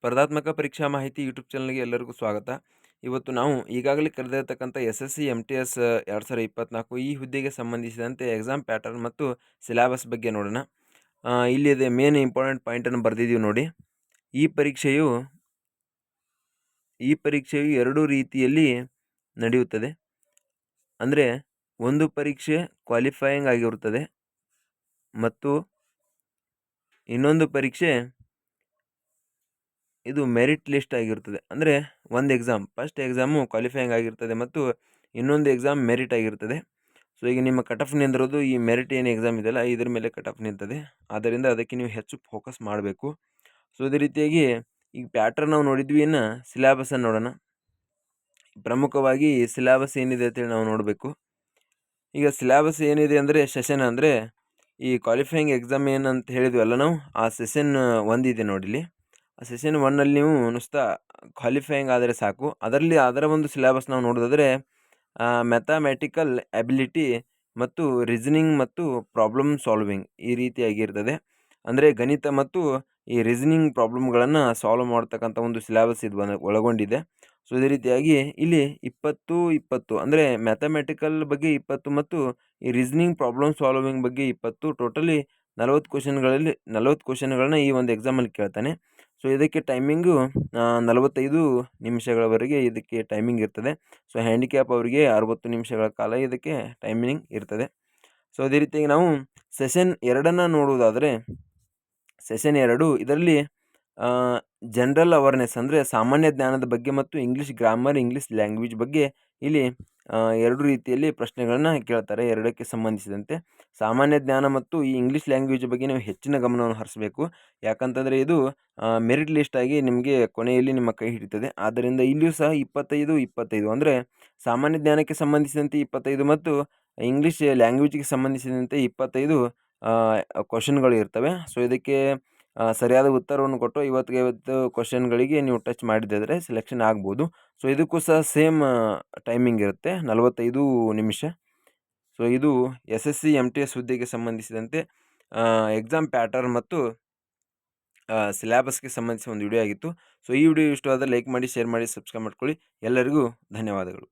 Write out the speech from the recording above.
ಸ್ಪರ್ಧಾತ್ಮಕ ಪರೀಕ್ಷಾ ಮಾಹಿತಿ ಯೂಟ್ಯೂಬ್ ಚಾನಲ್ಗೆ ಎಲ್ಲರಿಗೂ ಸ್ವಾಗತ. ಇವತ್ತು ನಾವು ಈಗಾಗಲೇ ಕರೆದಿರತಕ್ಕಂಥ S S C M T S, ಎರಡು ಸಾವಿರದ ಇಪ್ಪತ್ತ್ನಾಲ್ಕು ಈ ಹುದ್ದೆಗೆ ಸಂಬಂಧಿಸಿದಂತೆ ಎಕ್ಸಾಮ್ ಪ್ಯಾಟರ್ನ್ ಮತ್ತು ಸಿಲೆಬಸ್ ಬಗ್ಗೆ ನೋಡೋಣ. ಇಲ್ಲಿ ಮೇನ್ ಇಂಪಾರ್ಟೆಂಟ್ ಪಾಯಿಂಟನ್ನು ಬರೆದಿದ್ದೀವಿ ನೋಡಿ. ಈ ಪರೀಕ್ಷೆಯು ಈ ಪರೀಕ್ಷೆಯು ಎರಡು ರೀತಿಯಲ್ಲಿ ನಡೆಯುತ್ತದೆ. ಅಂದರೆ ಒಂದು ಪರೀಕ್ಷೆ ಕ್ವಾಲಿಫೈಯಿಂಗ್ ಆಗಿರುತ್ತದೆ ಮತ್ತು ಇನ್ನೊಂದು ಪರೀಕ್ಷೆ ಇದು ಮೆರಿಟ್ ಲಿಸ್ಟ್ ಆಗಿರ್ತದೆ. ಅಂದರೆ ಒಂದು ಎಕ್ಸಾಮ್, ಫಸ್ಟ್ ಎಕ್ಸಾಮು ಕ್ವಾಲಿಫೈಯಿಂಗ್ ಆಗಿರ್ತದೆ ಮತ್ತು ಇನ್ನೊಂದು ಎಕ್ಸಾಮ್ ಮೆರಿಟ್ ಆಗಿರ್ತದೆ. ಸೊ, ಈಗ ನಿಮ್ಮ ಕಟ್ ಆಫ್ ನಿಂದಿರೋದು ಈ ಮೆರಿಟ್ ಏನು ಎಕ್ಸಾಮ್ ಇದೆಯಲ್ಲ, ಇದ್ರ ಮೇಲೆ ಕಟ್ ಆಫ್ ನಿಂತದೆ. ಆದ್ದರಿಂದ ಅದಕ್ಕೆ ನೀವು ಹೆಚ್ಚು ಫೋಕಸ್ ಮಾಡಬೇಕು. ಸೊ, ಅದೇ ರೀತಿಯಾಗಿ ಈಗ ಪ್ಯಾಟ್ರನ್ ನಾವು ನೋಡಿದ್ವಿ ಇನ್ನು ಸಿಲೆಬಸನ್ನು ನೋಡೋಣ. ಪ್ರಮುಖವಾಗಿ ಸಿಲೆಬಸ್ ಏನಿದೆ ಅಂತೇಳಿ ನಾವು ನೋಡಬೇಕು. ಈಗ ಸಿಲೆಬಸ್ ಏನಿದೆ ಅಂದರೆ, ಸೆಷನ್ ಅಂದರೆ ಈ ಕ್ವಾಲಿಫೈಯಿಂಗ್ ಎಕ್ಸಾಮ್ ಏನಂತ ಹೇಳಿದ್ವಲ್ಲ ನಾವು, ಆ ಸೆಷನ್ ಒಂದಿದೆ ನೋಡಿಲಿ ಸೆಷನ್ ಒನ್ನಲ್ಲಿ ನೀವು ನುಸ್ತಾ ಕ್ವಾಲಿಫೈಯಿಂಗ್ ಆದರೆ ಸಾಕು. ಅದರಲ್ಲಿ ಅದರ ಒಂದು ಸಿಲೆಬಸ್ ನಾವು ನೋಡೋದಾದರೆ ಮ್ಯಾಥಮೆಟಿಕಲ್ ಎಬಿಲಿಟಿ ಮತ್ತು ರೀಸನಿಂಗ್ ಮತ್ತು ಪ್ರಾಬ್ಲಮ್ ಸಾಲ್ವಿಂಗ್ ಈ ರೀತಿಯಾಗಿರ್ತದೆ. ಅಂದರೆ ಗಣಿತ ಮತ್ತು ಈ ರೀಸನಿಂಗ್ ಪ್ರಾಬ್ಲಮ್ಗಳನ್ನು ಸಾಲ್ವ್ ಮಾಡ್ತಕ್ಕಂಥ ಒಂದು ಸಿಲೆಬಸ್ ಇದು ಬಂದ ಒಳಗೊಂಡಿದೆ. ಸೊ, ಇದೇ ರೀತಿಯಾಗಿ ಇಲ್ಲಿ ಇಪ್ಪತ್ತು ಇಪ್ಪತ್ತು ಅಂದರೆ ಮ್ಯಾಥಮೆಟಿಕಲ್ ಬಗ್ಗೆ ಇಪ್ಪತ್ತು ಮತ್ತು ಈ ರೀಸನಿಂಗ್ ಪ್ರಾಬ್ಲಮ್ ಸಾಲ್ವಿಂಗ್ ಬಗ್ಗೆ ಇಪ್ಪತ್ತು ಟೋಟಲಿ ನಲವತ್ತು ಕ್ವಶನ್ಗಳಲ್ಲಿ, ನಲವತ್ತು ಕ್ವಶನ್ಗಳನ್ನ ಈ ಒಂದು ಎಕ್ಸಾಮಲ್ಲಿ ಕೇಳ್ತಾನೆ. ಸೊ, ಇದಕ್ಕೆ ಟೈಮಿಂಗು ನಲವತ್ತೈದು ನಿಮಿಷಗಳವರೆಗೆ ಇದಕ್ಕೆ ಟೈಮಿಂಗ್ ಇರ್ತದೆ. ಸೊ, ಹ್ಯಾಂಡಿಕ್ಯಾಪ್ ಅವರಿಗೆ ಅರವತ್ತು ನಿಮಿಷಗಳ ಕಾಲ ಇದಕ್ಕೆ ಟೈಮಿಂಗ್ ಇರ್ತದೆ. ಸೊ, ಅದೇ ರೀತಿಯಾಗಿ ನಾವು ಸೆಷನ್ ಎರಡನ್ನು ನೋಡುವುದಾದರೆ, ಸೆಷನ್ ಎರಡು ಇದರಲ್ಲಿ ಜನರಲ್ ಅವೇರ್ನೆಸ್ ಅಂದರೆ ಸಾಮಾನ್ಯ ಜ್ಞಾನದ ಬಗ್ಗೆ ಮತ್ತು ಇಂಗ್ಲೀಷ್ ಗ್ರಾಮರ್, ಇಂಗ್ಲೀಷ್ ಲ್ಯಾಂಗ್ವೇಜ್ ಬಗ್ಗೆ ಇಲ್ಲಿ ಎರಡು ರೀತಿಯಲ್ಲಿ ಪ್ರಶ್ನೆಗಳನ್ನು ಕೇಳ್ತಾರೆ. ಎರಡಕ್ಕೆ ಸಂಬಂಧಿಸಿದಂತೆ ಸಾಮಾನ್ಯ ಜ್ಞಾನ ಮತ್ತು ಈ ಇಂಗ್ಲೀಷ್ ಲ್ಯಾಂಗ್ವೇಜ್ ಬಗ್ಗೆ ನೀವು ಹೆಚ್ಚಿನ ಗಮನವನ್ನು ಹರಿಸಬೇಕು. ಯಾಕಂತಂದರೆ ಇದು ಮೆರಿಟ್ ಲಿಸ್ಟ್ ಆಗಿ ನಿಮಗೆ ಕೊನೆಯಲ್ಲಿ ನಿಮ್ಮ ಕೈ ಹಿಡಿತದೆ. ಆದ್ದರಿಂದ ಇಲ್ಲಿಯೂ ಸಹ ಇಪ್ಪತ್ತೈದು ಇಪ್ಪತ್ತೈದು ಅಂದರೆ ಸಾಮಾನ್ಯ ಜ್ಞಾನಕ್ಕೆ ಸಂಬಂಧಿಸಿದಂತೆ ಇಪ್ಪತ್ತೈದು ಮತ್ತು ಇಂಗ್ಲೀಷ್ ಲ್ಯಾಂಗ್ವೇಜಿಗೆ ಸಂಬಂಧಿಸಿದಂತೆ ಇಪ್ಪತ್ತೈದು ಕ್ವಶನ್ಗಳು ಇರ್ತವೆ. ಸೊ ಇದಕ್ಕೆ ಸರಿಯಾದ ಉತ್ತರವನ್ನು ಕೊಟ್ಟು ಇವತ್ತಿಗೆ ಇವತ್ತು ಕ್ವಶನ್ಗಳಿಗೆ ನೀವು ಟಚ್ ಮಾಡಿದ್ದಾದರೆ ಸೆಲೆಕ್ಷನ್ ಆಗ್ಬೋದು. ಸೊ ಇದಕ್ಕೂ ಸಹ ಸೇಮ್ ಟೈಮಿಂಗ್ ಇರುತ್ತೆ. ನಲವತ್ತೈದು ನಿಮಿಷ. ಸೊ ಇದು S S C M T S ಹುದ್ದೆಗೆ ಸಂಬಂಧಿಸಿದಂತೆ ಎಕ್ಸಾಮ್ ಪ್ಯಾಟರ್ನ್ ಮತ್ತು ಸಿಲೆಬಸ್ಗೆ ಸಂಬಂಧಿಸಿದ ಒಂದು ವಿಡಿಯೋ ಆಗಿತ್ತು. ಸೊ ಈ ವಿಡಿಯೋ ಇಷ್ಟ ಆದರೆ ಲೈಕ್ ಮಾಡಿ ಶೇರ್ ಮಾಡಿ ಸಬ್ಸ್ಕ್ರೈಬ್ ಮಾಡ್ಕೊಳ್ಳಿ. ಎಲ್ಲರಿಗೂ ಧನ್ಯವಾದಗಳು.